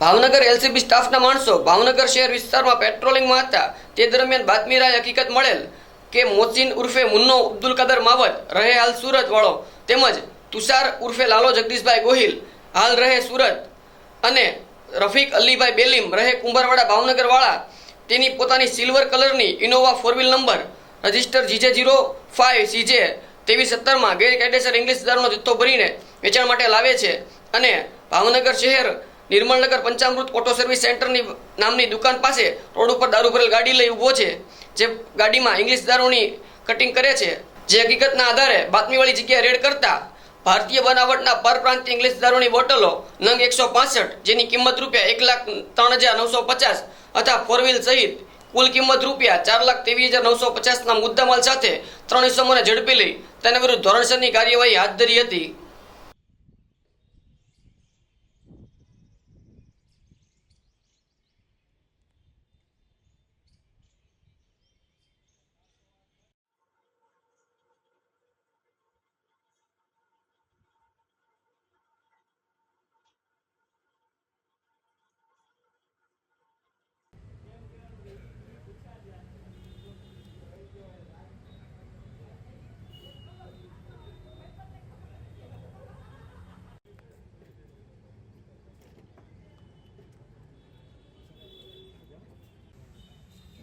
Bhavnagar LCB સ્ટાફના માણસો ભાવનગર શહેર વિસ્તારમાં પેટ્રોલિંગમાં હતા. તે દરમિયાન બાતમી રાય હકીકત મળેલ કે મોચીન ઉર્ફે મુન્નો અબ્દુલ કદર માવત રહે હાલ સુરત વાળો. તેમજ તુષાર ઉર્ફે લાલો જગદીશભાઈ ગોહિલ હાલ રહે સુરત. અને રફીક અલીભાઈ બેલીમ રહે કુંભારવાડા ભાવનગરવાળા. તેની પોતાની સિલ્વર કલરની Innova four wheel number register GJ zero five CJ તેવી સત્તરમાં ગેરકાયદેસર ઇંગ્લિશ દારૂનો જથ્થો ભરીને વેચાણ માટે લાવે છે. અને ભાવનગર શહેર નિર્મળનગર પંચામૃત ઓટો સર્વિસ સેન્ટરની નામની દુકાન પાસે રોડ ઉપર દારૂ ભરેલ ગાડી લઈ ઊભો છે, જે ગાડીમાં ઇંગ્લિશ દારૂની કટિંગ કરે છે. જે હકીકતના આધારે બાતમીવાળી જગ્યાએ રેડ કરતા ભારતીય બનાવટના પરપ્રાંતીય ઇંગ્લિશ દારૂની બોટલો નંગ એકસો પાસઠ, જેની કિંમત રૂપિયા એક લાખ ત્રણ હજાર નવસો પચાસ તથા ફોર વ્હીલ સહિત કુલ કિંમત રૂપિયા ચાર લાખ ત્રેવીસ હજાર નવસો પચાસના મુદ્દામાલ સાથે ત્રણ ઇસમોને ઝડપી લઈ તેના વિરુદ્ધ ધોરણસરની કાર્યવાહી હાથ ધરી હતી.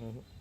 Mm-hmm.